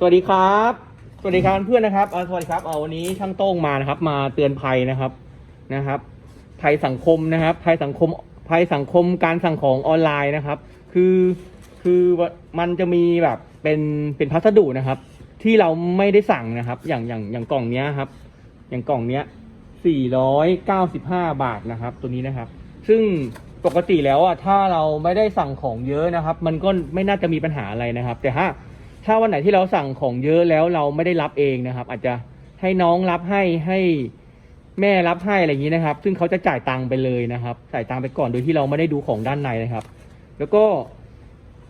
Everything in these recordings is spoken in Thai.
สวัสดีครับ สวัสดีครับเพื่อนนะครับอ่าสวัสดีครับ เอาวันนี้ช่างโต้งมานะครับ มาเตือนภัยนะครับนะครับ ภัยสังคมนะครับ ภัยสังคม ภัยสังคมการสั่งของออนไลน์นะครับ คือคือมันจะมีแบบเป็นเป็นพัสดุนะครับ ที่เราไม่ได้สั่งนะครับ อย่างอย่างอย่างกล่องเนี้ยครับ อย่างกล่องเนี้ย495บาทนะครับ ตัวนี้นะครับ ซึ่งปกติแล้วอะถ้าเราไม่ได้สั่งของเยอะนะครับ มันก็ไม่น่าจะมีปัญหาอะไรนะครับ แต่ถ้า ถ้าวันไหนที่เราสั่งของเยอะแล้วเราไม่ได้รับเองนะครับ อาจจะให้น้องรับให้ให้แม่รับให้อะไรอย่างนี้นะครับ ซึ่งเขาจะจ่ายตังค์ไปเลยนะครับ จ่ายตังค์ไปก่อนโดยที่เราไม่ได้ดูของด้านในนะครับ แล้วก็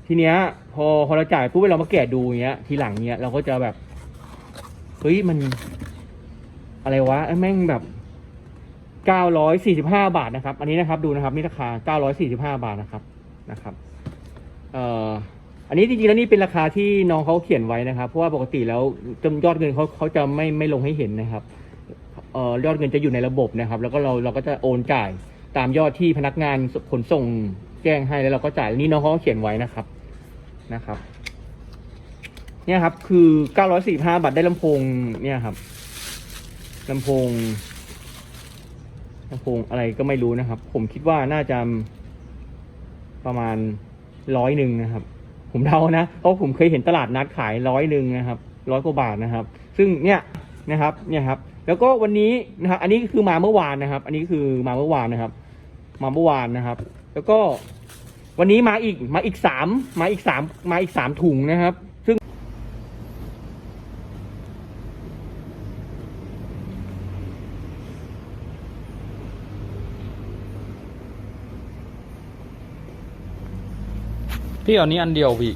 ทีเนี้ย พอพอเราจ่ายปุ๊บเรามาแกะดูอย่างเงี้ย ทีหลังเนี้ยเราก็จะแบบเฮ้ยมัน อะไรวะไอ้แม่งแบบ945บาทนะครับ อันนี้นะครับ ดูนะครับนี่ราคา945บาทนะครับนะครับ เอ่อ อันนี้จริงๆแล้วนี่เป็นราคาที่น้องเขาเขียนไว้นะครับ เพราะว่าปกติแล้วจำยอดเงินเขาเขาจะไม่ไม่ลงให้เห็นนะครับเอ่อยอดเงินจะอยู่ในระบบนะครับ แล้วก็เราเราก็จะโอนจ่ายตามยอดที่พนักงานขนส่งแจ้งให้แล้วเราก็จ่ายอันนี่น้องเขาเขียนไว้นะครับนะครับ เนี่ยครับ คือ945บาทได้ลำโพงเนี่ยครับลำโพงลำโพงอะไรก็ไม่รู้นะครับ ผมคิดว่าน่าจะประมาณร้อยหนึ่งนะครับ ผมเดานะเพราะผมเคยเห็นตลาดนัดขายร้อยหนึ่งนะครับร้อยกว่าบาทนะครับ ซึ่งเนี่ยนะครับเนี่ยครับ แล้วก็วันนี้นะครับอันนี้คือมาเมื่อวานนะครับ อันนี้คือมาเมื่อวานนะครับ มาเมื่อวานนะครับ แล้วก็วันนี้มาอีกมาอีกสามมาอีกสามมาอีกสามถุงนะครับ ซึ่ง พี่เอานี้อันเดียวพี่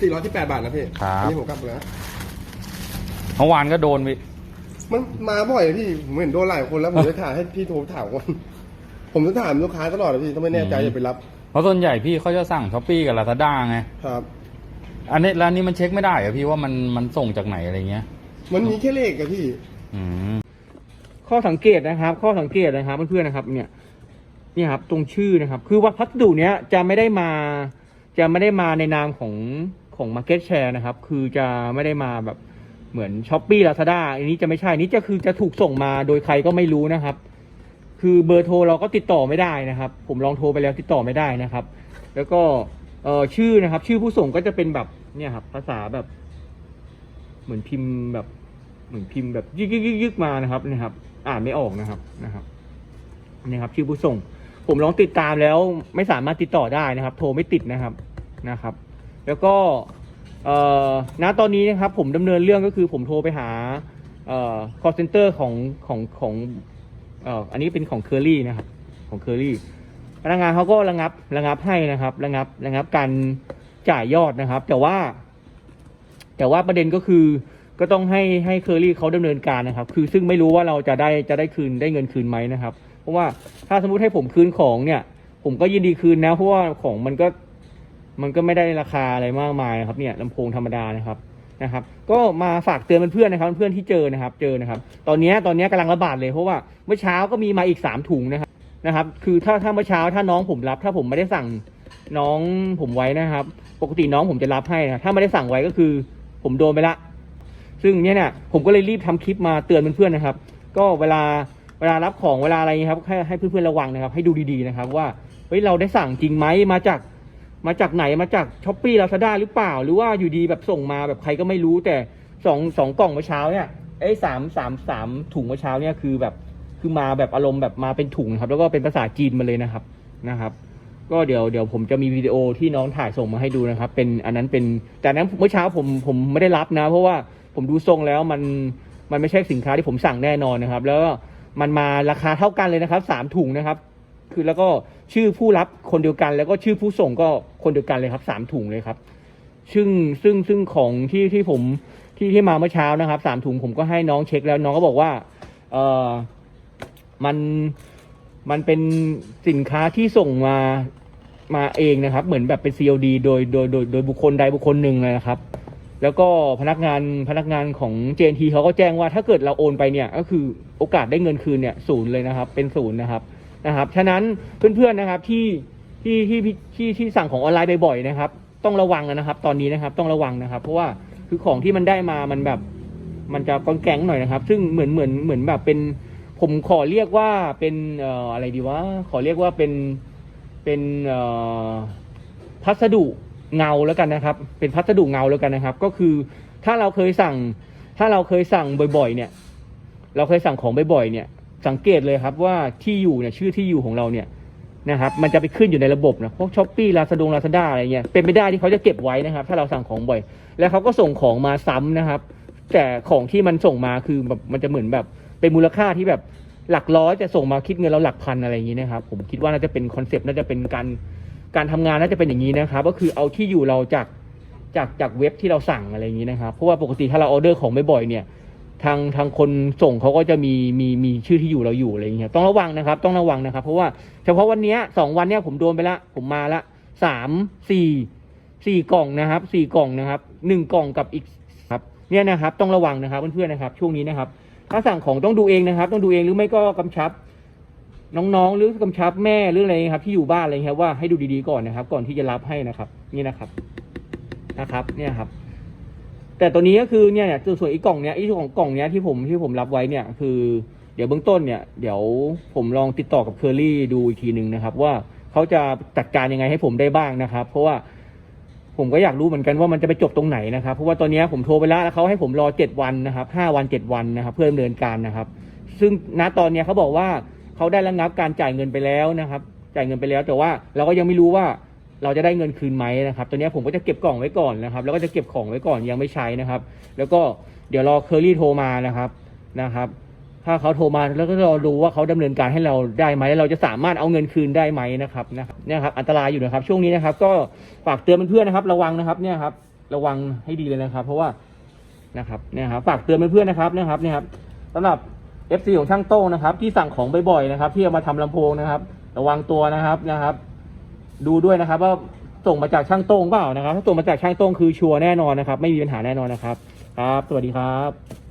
สี่ร้อยที่แปดบาทนะพี่ครับ อันนี้ผมกลับไปแล้ว เมื่อวานก็โดนพี่ มันมาบ่อยนะพี่ผมเห็นโดนหลายคนแล้ว ผมจะถ่ายให้พี่โทรถามก่อนผมจะถามลูกค้าตลอดเลยพี่ถ้าไม่แน่ใจอย่าไปรับ เพราะส่วนใหญ่พี่เขาจะสั่งช้อปปี้กับลาซาด้าไง ครับ อันนี้ร้านนี้มันเช็คไม่ได้เหรอพี่ว่ามันมันส่งจากไหนอะไรเงี้ย มันมีแค่เลขอะพี่ อืม ข้อสังเกตนะครับ ข้อสังเกตนะครับเพื่อนๆนะครับ เนี่ยเนี่ครับตรงชื่อนะครับ คือว่าพัสดุเนี้ยจะไม่ได้มาจะไม่ได้มาในนามของของ Market Share นะครับ คือจะไม่ได้มาแบบเหมือน s h อ p e e Lazada อันนี้จะไม่ใช่นี้จะคือจะถูกส่งมาโดยใครก็ไม่รู้นะครับ คือเบอร์โทรเราก็ติดต่อไม่ได้นะครับ ผมลองโทรไปแล้วติดต่อไม่ได้นะครับ แล้วก็เอ่อชื่อนะครับ ชื่อผู้ส่งก็จะเป็นแบบเนี่ยครับภาษาแบบ เหมือนพิมพ์แบบเหมือนพิมพ์แบบยึกยึกยึกยึกมานะครับนะครับ อ่านไม่ออกนะครับนะครับนี่ครับ ชื่อผู้ส่ง ผมลองติดตามแล้วไม่สามารถติดต่อได้นะครับ โทรไม่ติดนะครับนะครับ แล้วก็ณตอนนี้นะครับผมดำเนินเรื่องก็คือผมโทรไปหาเอ่อ call center ของของของเอ่ออันนี้เป็นของเคอรี่นะครับของเคอรี่พนักงานเขาก็ระงับระงับให้นะครับระงับระงับการจ่ายยอดนะครับ แต่ว่า แต่ว่าประเด็นก็คือก็ต้องให้ให้เคอรี่เขาดำเนินการนะครับ คือซึ่งไม่รู้ว่าเราจะได้จะได้คืนได้เงินคืนไหมนะครับ เพราะว่าถ้าสมมุติให้ผมคืนของเนี่ย ผมก็ยินดีคืนนะเพราะว่าของมันก็มันก็ไม่ได้ราคาอะไรมากมายนะครับเนี่ยลำโพงธรรมดานะครับนะครับ ก็มาฝากเตือนเพื่อนๆนะครับ เพื่อนที่เจอนะครับ เจอนะครับ ตอนนี้ตอนนี้กำลังระบาดเลยเพราะว่าเมื่อเช้าก็มีมาอีกสามถุงนะครับนะครับ คือถ้าถ้าเมื่อเช้าถ้าน้องผมรับ ถ้าผมไม่ได้สั่งน้องผมไว้นะครับ ปกติน้องผมจะรับให้นะถ้าไม่ได้สั่งไว้ก็คือ ผมโดนไปละ ซึ่งเนี่ยเนี่ยผมก็เลยรีบทำคลิปมาเตือนเพื่อนๆนะครับ ก็เวลา เวลารับของเวลาอะไรครับให้ให้เพื่อนๆระวังนะครับ ให้ดูดีๆนะครับ ว่าเฮ้ยเราได้สั่งจริงไหมมาจากมาจากไหนมาจากช้อปปี้ลาซาด้าหรือเปล่า หรือว่าอยู่ดีแบบส่งมาแบบใครก็ไม่รู้แต่สองสองกล่องเมื่อเช้าเนี่ยไอ้ยสามสามสามถุงเมื่อเช้าเนี่ยคือแบบคือมาแบบอารมณ์แบบมาเป็นถุงครับ แล้วก็เป็นภาษาจีนมาเลยนะครับนะครับ ก็เดี๋ยวเดี๋ยวผมจะมีวิดีโอที่น้องถ่ายส่งมาให้ดูนะครับ เป็นอันนั้นเป็นแต่นั้นเมื่อเช้าผมผมไม่ได้รับนะ เพราะว่าผมดูทรงแล้วมันมันไม่ใช่สินค้าที่ผมสั่งแน่นอนนะครับ แล้ว มันมาราคาเท่ากันเลยนะครับสามถุงนะครับ คือแล้วก็ชื่อผู้รับคนเดียวกัน แล้วก็ชื่อผู้ส่งก็คนเดียวกันเลยครับสามถุงเลยครับ ซึ่งซึ่งซึ่งของที่ที่ผมที่ที่มาเมื่อเช้านะครับสามถุงผมก็ให้น้องเช็คแล้วน้องก็บอกว่า เออมันมันเป็นสินค้าที่ส่งมามาเองนะครับ เหมือนแบบเป็น COD โดยโดยโดยโดยบุคคลใดบุคคลหนึ่งเลยนะครับ แล้วก็พนักงานพนักงานของ JNT เขาก็แจ้งว่าถ้าเกิดเราโอนไปเนี่ยก็คือโอกาสได้เงินคืนเนี่ยศูนย์เลยนะครับ เป็นศูนย์นะครับนะครับ ฉะนั้นเพื่อนๆนะครับที่ที่ที่ที่ที่สั่งของออนไลน์บ่อยๆนะครับ ต้องระวังนะครับ ตอนนี้นะครับต้องระวังนะครับ เพราะว่าคือของที่มันได้มามันแบบ มันจะกองแกงหน่อยนะครับ ซึ่งเหมือนเหมือนเหมือนแบบเป็น ผมขอเรียกว่าเป็นเอ่ออะไรดีว่าขอเรียกว่าเป็นเป็นเอ่อพัสดุ เงาแล้วกันนะครับ เป็นพัสดุเงาแล้วกันนะครับ ก็คือถ้าเราเคยสั่ง ถ้าเราเคยสั่งบ่อยๆ เนี่ย เราเคยสั่งของบ่อยๆ เนี่ย สังเกตเลยครับว่าที่อยู่เนี่ยชื่อที่อยู่ของเราเนี่ยนะครับ มันจะไปขึ้นอยู่ในระบบนะพวกช้อปปี้ลาซาดงลาซาด้าอะไรเงี้ยเป็นไปได้ที่เขาจะเก็บไว้นะครับ ถ้าเราสั่งของบ่อย แล้วเขาก็ส่งของมาซ้ำนะครับ แต่ของที่มันส่งมาคือแบบมันจะเหมือนแบบเป็นมูลค่าที่แบบหลักร้อยแต่ส่งมาคิดเงินเราหลักพันอะไรอย่างนี้นะครับ ผมคิดว่าน่าจะเป็นคอนเซปต์น่าจะเป็นการ การทำงานน่าจะเป็นอย่างนี้นะครับ ก็คือเอาที่อยู่เราจากจากจากเว็บที่เราสั่งอะไรอย่างนี้นะครับ เพราะว่าปกติถ้าเราออเดอร์ของบ่อยๆเนี่ยทางทางคนส่งเขาก็จะมีมีมีชื่อที่อยู่เราอยู่อะไรอย่างเงี้ยต้องระวังนะครับ ต้องระวังนะครับ เพราะว่าเฉพาะวันนี้สองวันเนี้ยผมโดนไปละผมมาละสามสี่สี่กล่องนะครับสี่กล่องนะครับหนึ่งกล่องกับอีกครับเนี่ยนะครับต้องระวังนะครับเพื่อนๆนะครับ ช่วงนี้นะครับ ถ้าสั่งของต้องดูเองนะครับ ต้องดูเองหรือไม่ก็กำชับ น้องๆ หรือกำชับแม่หรืออะไรครับที่อยู่บ้านอะไรครับว่าให้ดูดีๆก่อนนะครับ ก่อนที่จะรับให้นะครับ นี่นะครับนะครับ เนี่ยครับ แต่ตัวนี้ก็คือเนี่ยเนี่ยส่วนอีกกล่องเนี้ยอีกของกล่องเนี้ยที่ผมที่ผมรับไว้เนี่ยคือ เดี๋ยวเบื้องต้นเนี่ย เดี๋ยวผมลองติดต่อกับเคอรี่ดูอีกทีหนึ่งนะครับ ว่าเขาจะจัดการยังไงให้ผมได้บ้างนะครับ เพราะว่าผมก็อยากรู้เหมือนกันว่ามันจะไปจบตรงไหนนะครับเพราะว่าตอนนี้ผมโทรไปแล้วแล้วเขาให้ผมรอเจ็ดวันนะครับห้าวันเจ็ดวันนะครับ เพื่อดำเนินการนะครับ ซึ่งณตอนเนี้ยเขาบอกว่า เขาได้ระงับการจ่ายเงินไปแล้วนะครับ จ่ายเงินไปแล้ว แต่ว่าเราก็ยังไม่รู้ว่าเราจะได้เงินคืนไหมนะครับตอนนี้ผมก็จะเก็บกล่องไว้ก่อนนะครับ แล้วก็จะเก็บของไว้ก่อนยังไม่ใช้นะครับ แล้วก็เดี๋ยวรอเคอรี่โทรมานะครับนะครับ ถ้าเขาโทรมาแล้วก็รอดูว่าเขาดำเนินการให้เราได้ไหมแล้วเราจะสามารถเอาเงินคืนได้ไหมนะครับนะครับเนี่ยครับอันตรายอยู่นะครับ ช่วงนี้นะครับ ก็ฝากเตือนเพื่อนๆนะครับ ระวังนะครับเนี่ยครับ ระวังให้ดีเลยนะครับ เพราะว่านะครับเนี่ยครับฝากเตือนเพื่อนๆนะครับเนะครับเนี่ยครับสำหรับ FC ของช่างโต้งนะครับ ที่สั่งของบ่อยๆนะครับ ที่เอามาทำลำโพงนะครับ ระวังตัวนะครับนะครับ ดูด้วยนะครับ ว่าส่งมาจากช่างโต้งเปล่านะครับ ถ้าส่งมาจากช่างโต้งคือชัวร์แน่นอนนะครับ ไม่มีปัญหาแน่นอนนะครับ ครับ สวัสดีครับ